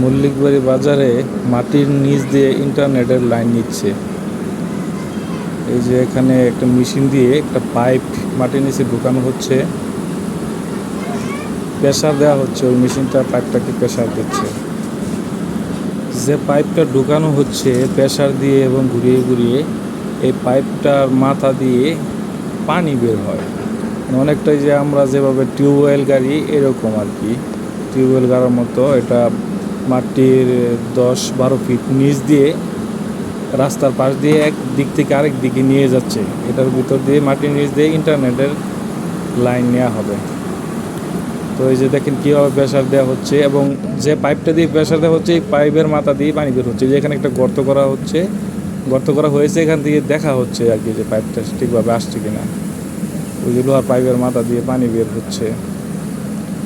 মল্লিকবাড়ি বাজারে মাটির নিচ দিয়ে ইন্টারনেটের লাইন নিচ্ছে। এই যে এখানে একটা মেশিন দিয়ে একটা পাইপ মাটির নিচে ঢুকানো হচ্ছে। প্রেশার দেওয়া হচ্ছে, ওই মেশিনটা পাইপটাকে প্রেশার দিচ্ছে। যে পাইপটা ঢুকানো হচ্ছে প্রেশার দিয়ে এবং ঘুরিয়ে ঘুরিয়ে এই পাইপটার মাথা দিয়ে পানি বের হয়। মানে অনেকটাই যে আমরা যেভাবে টিউবওয়েল গাড়ি, এরকম আর কি। টিউবওয়েল গাড়ার মতো এটা মাটির দশ বারো ফিট নিচ দিয়ে রাস্তার পাশ দিয়ে এক দিক থেকে আরেক দিকে নিয়ে যাচ্ছে। এটার ভিতর দিয়ে মাটির নিচ দিয়ে ইন্টারনেটের লাইন নেওয়া হবে। তো এই যে দেখেন কীভাবে প্রেশার দেওয়া হচ্ছে এবং যে পাইপটা দিয়ে প্রেশার দেওয়া হচ্ছে, এই পাইপের মাথা দিয়ে পানি বের হচ্ছে। যে এখানে একটা গর্ত করা হচ্ছে, গর্ত করা হয়েছে, এখান থেকে দেখা হচ্ছে আর কি যে পাইপটা ঠিকভাবে আসছে কিনা। ওই যে লোহার পাইপের মাথা দিয়ে পানি বের হচ্ছে।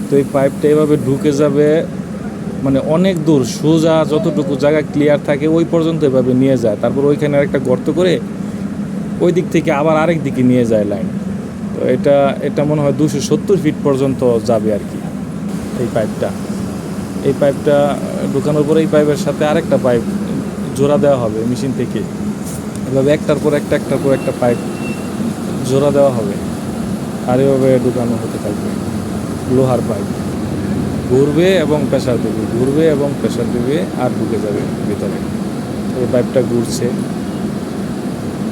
তো এই পাইপটা এভাবে ঢুকে যাবে মানে অনেক দূর, সোজা যতটুকু জায়গা ক্লিয়ার থাকে ওই পর্যন্ত এভাবে নিয়ে যায়। তারপর ওইখানে একটা গর্ত করে ওই দিক থেকে আবার আরেক দিকে নিয়ে যায় লাইন তো এটা এটা মনে হয় দুশো সত্তর ফিট পর্যন্ত যাবে আর কি এই পাইপটা এই পাইপটা ঢুকানোর পরে এই পাইপের সাথে আরেকটা পাইপ জোড়া দেওয়া হবে মেশিন থেকে। এভাবে একটার পর একটা, একটার পর একটা পাইপ জোড়া দেওয়া হবে। আর এভাবে ঢুকানো হতে থাকবে। লোহার পাইপ ঘুরবে এবং প্রেশার দেবে, ঘুরবে এবং প্রেশার দেবে আর ঢুকে যাবে ভিতরে। এই পাইপটা ঘুরছে।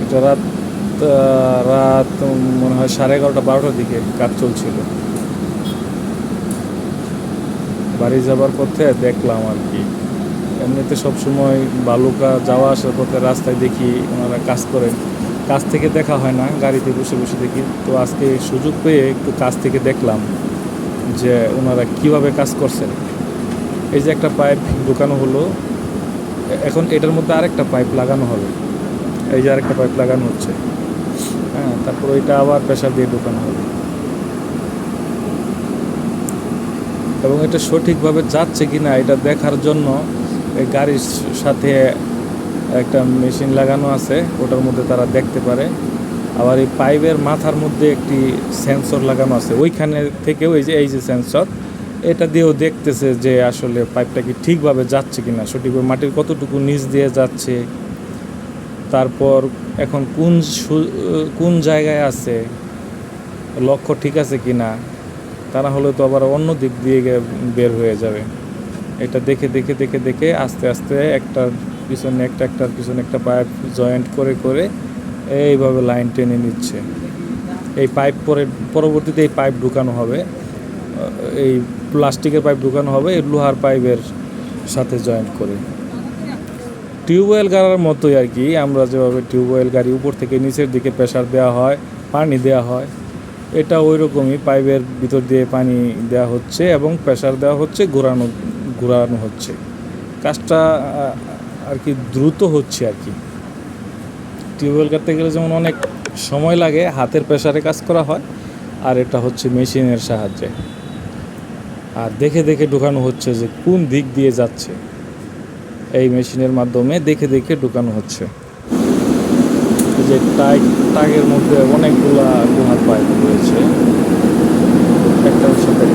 এটা রাত রাত মনে হয় সাড়ে এগারোটা বারোটার দিকে কাজ চলছিল। বাড়ি যাবার পথে দেখলাম আর কি। এমনিতে সবসময় বালুকা যাওয়া আসার পথে রাস্তায় দেখি ওনারা কাজ করেন। কাছ থেকে দেখা হয় না, গাড়িতে বসে বসে দেখি। তো আজকে সুযোগ পেয়ে একটু কাছ থেকে দেখলাম। যে ওনারা কীভাবে কাজ করছেন। এই যে একটা পাইপ ঢুকানো হলো, এখন এটার মধ্যে আরেকটা পাইপ লাগানো হবে। এই যে আরেকটা পাইপ লাগানো হচ্ছে। হ্যাঁ তারপর ওইটা আবার প্রেশার দিয়ে ঢুকানো হবে। এবং এটা সঠিকভাবে যাচ্ছে কি না এটা দেখার জন্য এই গাড়ির সাথে একটা মেশিন লাগানো আছে, ওটার মধ্যে তারা দেখতে পারে। আবার এই পাইপের মাথার মধ্যে একটি সেন্সর লাগানো আছে। ওইখানে থেকেও এই যে এই যে সেন্সর, এটা দিয়েও দেখতেছে যে আসলে পাইপটা কি ঠিকভাবে যাচ্ছে কিনা, সঠিকভাবে মাটির কতটুকু নিচ দিয়ে যাচ্ছে, তারপর এখন কোন কোন জায়গায় আছে, লক্ষ্য ঠিক আছে কিনা, তা না হলে তো আবার অন্য দিক দিয়ে বের হয়ে যাবে। এটা দেখে দেখে দেখে দেখে আস্তে আস্তে একটার পিছনে একটা, একটার পিছনে একটা পাইপ জয়েন্ট করে করে এইভাবে লাইন টেনে নিচ্ছে। এই পাইপ পরে, পরবর্তীতে এই পাইপ ঢুকানো হবে। এই প্লাস্টিকের পাইপ ঢুকানো হবে, এই লোহার পাইপের সাথে জয়েন্ট করে। টিউবওয়েল গাড়ার মতোই আর কি, আমরা যেভাবে টিউবওয়েল গাড়ি উপর থেকে নিচের দিকে প্রেশার দেওয়া হয়, পানি দেওয়া হয়, এটা ওই রকমই পাইপের ভিতর দিয়ে পানি দেওয়া হচ্ছে এবং প্রেশার দেওয়া হচ্ছে, ঘোরানো ঘোরানো হচ্ছে। কাজটা আর কি দ্রুত হচ্ছে আর কি। টিউবওয়েল কাটতে গেলে যেমন অনেক সময় লাগে, হাতের প্রেশারে কাজ করা হয়, আর এটা হচ্ছে মেশিনের সাহায্যে। আর দেখে দেখে ঢুকানো হচ্ছে যে কোন দিক দিয়ে যাচ্ছে। এই মেশিনের মাধ্যমে দেখে দেখে ঢুকানো হচ্ছে। যে টাইক টাগের মধ্যে অনেকগুলা লোহার পাইপ রয়েছে। একটার সাথে।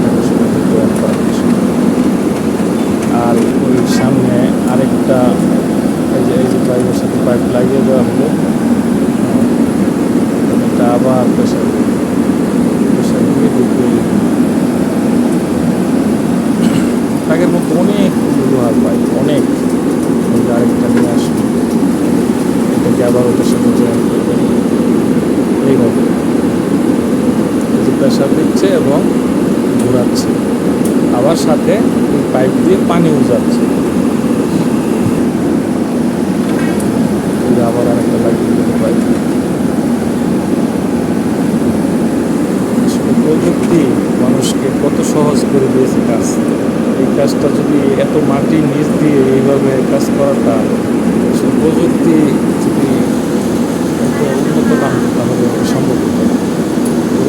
আর ওই সামনে আরেকটা সাথে পাইপ লাগিয়ে দেওয়া হলো এটা আবার প্রেশার প্রেশার দিয়ে ঢুকিয়ে টাগের মধ্যে অনেক লোহার পাইপ অনেক আরেকটা নিয়ে আসবে এটাকে আবার ওটার সাথে প্রেশার দিচ্ছে এবং ঘোরাচ্ছে আবার সাথে পাইপ দিয়ে পানিও যাচ্ছে এই যে আবার আরেকটা লাগিয়ে দিতে আসলে প্রযুক্তি মানুষকে কত সহজ করে দিয়েছে কাজ। এই কাজটা যদি এত মাটি নিচ দিয়ে এইভাবে কাজ করাটা প্রযুক্তি যদি এত উন্নত না হতো, তাহলে সম্ভব হতো।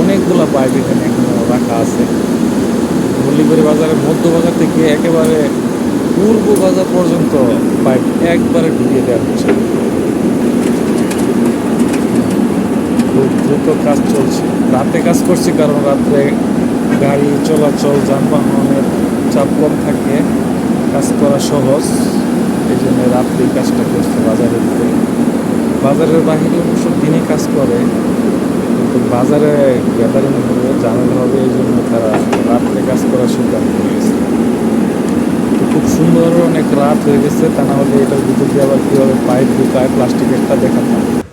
অনেকগুলো পাইপ এখানে এখনও রাখা আছে। মল্লিবাড়ি বাজারের মধ্য বাজার থেকে একেবারে পূর্ব বাজার পর্যন্ত পাইপ একবারে ঢুকিয়ে দেওয়া হচ্ছে খুব দ্রুত কাজ চলছে। রাতে কাজ করছি কারণ রাত্রে গাড়ি চলাচল, যানবাহনের চাপ কম থাকে। কাজ করা সহজ। এই জন্য রাত্রে কাজটা করছে বাজারের ভিতরে বাজারের বাহিরে অবশ্য দিনে কাজ করে, কিন্তু বাজারে গ্যাদারিং হবে, ঝামেলা হবে, এই জন্য তারা রাত্রে কাজ করার সিদ্ধান্ত নিয়েছে। খুব সুন্দর অনেক রাত হয়ে গেছে, তা না হলে এটার ভিতর দিয়ে আবার কীভাবে পাইপ ঢুকায়, প্লাস্টিকেরটা দেখাতাম।